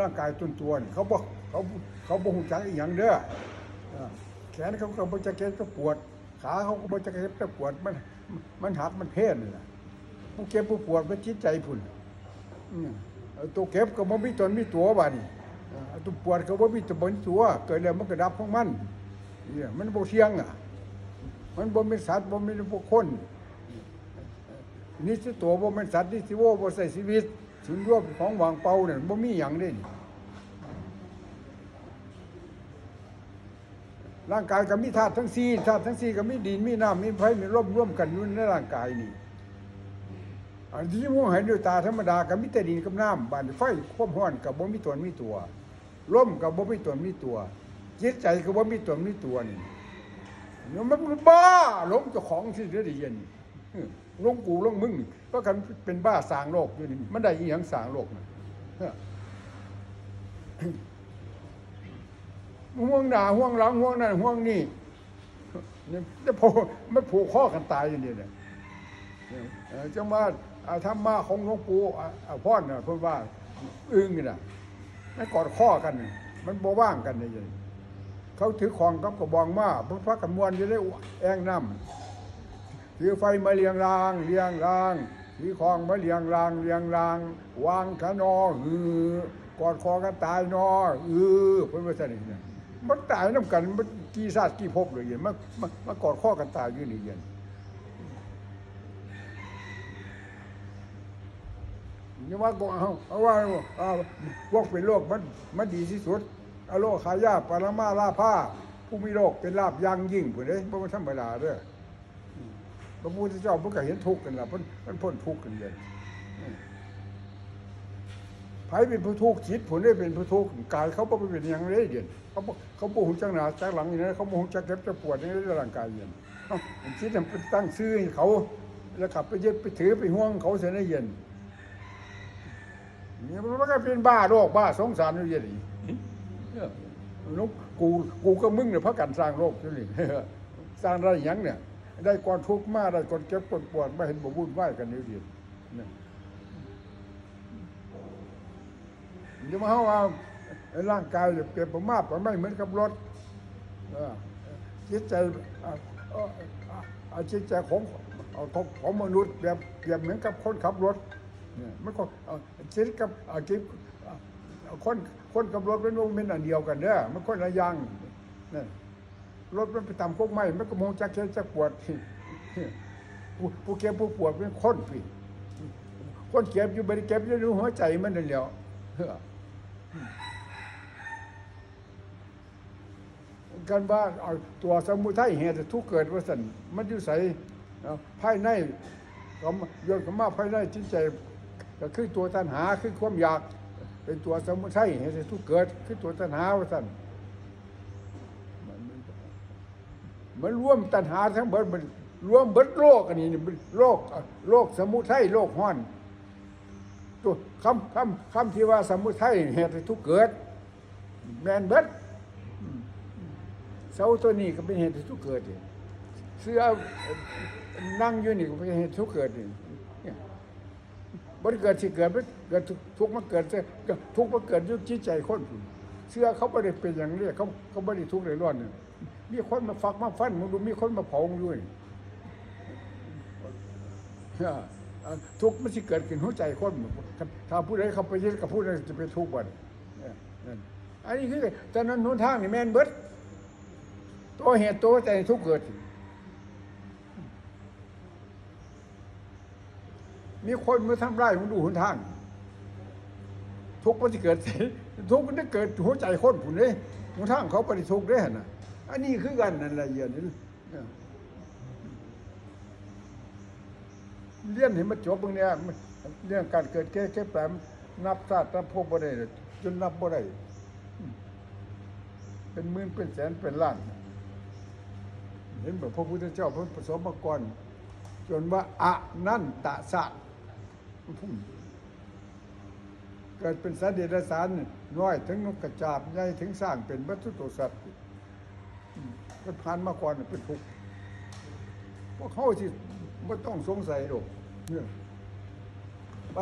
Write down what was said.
ร่างกายตุนตัวนี่เขาบอกเขาเขาบ่ฮู้จักอีหยังเด้อแขนเขาก็บ่จักเก็บก็ปวด ขาเขาก็บ่จักเก็บก็ปวดมันมันหักมันเพศนี่แหละผู้เก็บผู้ปวดมันจิตใจพุ่นตัวเก็บก็บ่มีตนมีตัวบานี่ตัวปวดก็บ่มีตนบ่มีตัวเกิดแล้วมันก็ดับของมันเนี่ยมันบ่เที่ยงอะมันบ่เป็นสัตว์บ่เป็นบุคคล นี่สิตัวบ่เป็นสัตว์นี่สิโวบ่ใส่ชีวิตถึงรวบของวางเปล่าเนี่ยบ่มีหยังเด้นี่ร่างกายก็มีธาตุทั้งสี่ธาตุทั้งสี่ก็มีดินมีน้ำมีไฟมีลมร่วมกันอยู่ในร่างกายนี่อันที่มองเห็นด้วยตาธรรมดาก็มีแต่ดินกับน้ำบานไฟความร้อนก็บ่มีตนมีตัวลมก็บ่มีตนมีตัวจิตใจก็บ่มีตนมีตัวนี่เนี่มันบ้าหลงเจ้าของที่เดียวนี่ ลงกูลงมึงนี่เพราะกันเป็นบ้าสางโลกอยู่นี่มันได้อีหยังสางโลกนะเฮ้อห่วงหน้าห่วงหลังห่วงนั่นห่วงนี่เนี่ยจะพอมันผูกข้อกันตายอย่างเดียวเนี่ยจังว่าอ่าธรรมะของหลวงปู่อ่อ่าพ่อน่ะเพิ่นว่าอึ้งนี่นะมันกอดข้อกัน มันบ่ว่างกันเนี่ยเขาถือของกับกระบองมาพระกันมวนจะได้แองน้ำ ถือไฟมาเลียงรางเลียงรางถือของมาเลียงรางเลียงราง วางขนอหือกอดคอกันตายนออือเพิ่อนว่าซั่นนี่นะมันตายน้ำกันมันกี่ชาติกี่ภพเลยเย็นมันมันมากอดคอกันตายอยู่นี่เย็นนี่ว่าก็เอาเอาว่าเอาพวกเป็นโรคมันมันดีที่สุดอโลคายาปรมาลาภาผู้มีโรคเป็นลาบยังยิ่งผู้ใดบ่มันธรรมดาเด้ออืม พระพุทธเจ้าเพิ่นก็เห็นทุกข์กันละเพิ่นเพิ่นพ้นทุกข์กันเลยไผเป็นผู้ทุกข์จิตผู้นี้เป็นผู้ทุกข์กายเขาบ่เป็นหยังเลยเด่นเขาเขาบ่ฮู้จักหน้าจักหลังอย่างนั้นเขาบ่ฮู้จักเจ็บจักปวดในร่างกายเย็นเอ้าจิตมันไปตั้งชื่อให้เขา แล้วกลับไปยึดไปถือไปห่วงเขาเสียในเย็นนี่มันก็เป็นบ้าโรคบ้าสงสารอยู่เย็นอีกเนี่ยนุกกูกูก็มึงเนี่ยพระกันสร้างโลกนี่สร้างอะไรหยังเนี่ย ได้ก่อนทุกข์มาได้ก่อนเจ็บก่อนปวดไมาเห็นบ่วุ่นวายกันนี่ดีเนี่ยอย่ามาเฮาว่าร่างกายเนี่ยเปรียบประมาทไม่เหมือนกับรถจิตใจจิตใจของของของมนุษย์เปรียบเปรียบเหมือนกับคนขับรถเนี่ยมันก็จิตกับจิตคนคนกับรถเป็นวงเป็นอันเดียวกันเด้อมันคนละอย่างนี่ รถมันไปตามโคกไม้มันก็มองจักเก็บจักปวดผู้ผู้เก็บผู้ปวดเป็นคนพี่คนเก็บอยู่บริเก็บอยู่หัวใจมันนั่นแหล้วกันว่าเอาตัวสมุทัยเหตุทุกเกิดว่าสันมันอยู่ใส่ภายในก็โยนเข้ามาภายในจิตใจก็คือตัวตัณหาคือความอยาก เป็นตัวสมุทัยเหตุทุกเกิด คือตัวตัณหาว่าสั่นมัน มันร่วมตัณหาทั้งเบิดมันร่วมเบิดโลกอันนี้นี่มันโลกโลกสมุทัยโลกห้อนตัวคำคำคำที่ว่าสมุทัยเหตุทุกเกิด แมนเบิดเสาตัวนี้ก็เป็นเหตุทุกเกิดเสื้อนั่งอยู่นี่ก็เป็นเหตุทุกเกิดนี่เนี่ยบ่ได้เกิดที่เกิดมันเกิดทุกทุกข์มันเกิดทุกมันเกิดยู่จิตใจคนผุนเชื่อเขาบ่ได้เป็นอย่างนี้เขาเขาบ่ได้ทุกข์ได้ร้อนนี่ มีคนมาฟักมาฟันมึงดูมีคนมาเผามึงด้วยอ่าอ่ทุกข์มันสิเกิดขึ้นหัวใจคนถ้าผู้ใดเขาไปยึดกับผู้ใดจะเป็นทุกข์บ่เนี่ยนั่นอันนี้คือแต่นั้นหนทางนี่แม่นเบิดตัวเหตุตัวใจทุกข์เกิด มีคนมาทำร้ายมึงดูหนทาง ทุกข์มันจะเกิดทุกข์มันจะเกิดหัวใจคนผุนเลยหนทางเขาปฏิทุกข์ได้หั่นนะ อันนี้คือกันนั่นแหละเอียดนี่เนี่ยเรียนเห็นมันจบตรงเนี้ยเรื่องการเกิดแก้แก้แปมนับชาตินับภพบ่ได้จนนับบ่ได้เป็นหมื่นเป็นแสนเป็นล้าน เห็นแบบพระพุทธเจ้าพระประสมกรจนว่าอะนันตะสะเกิดเป็นสัตว์เดรัจฉานน้อยถึงนกกระจาบใหญ่ถึงสร้างเป็นวัตถุตัวสัตว์ มก็ผ่านมาก่อนเป็นทุกข์พวกเขาที่ไม่ต้องสงสัยหรอกเนี่ยไป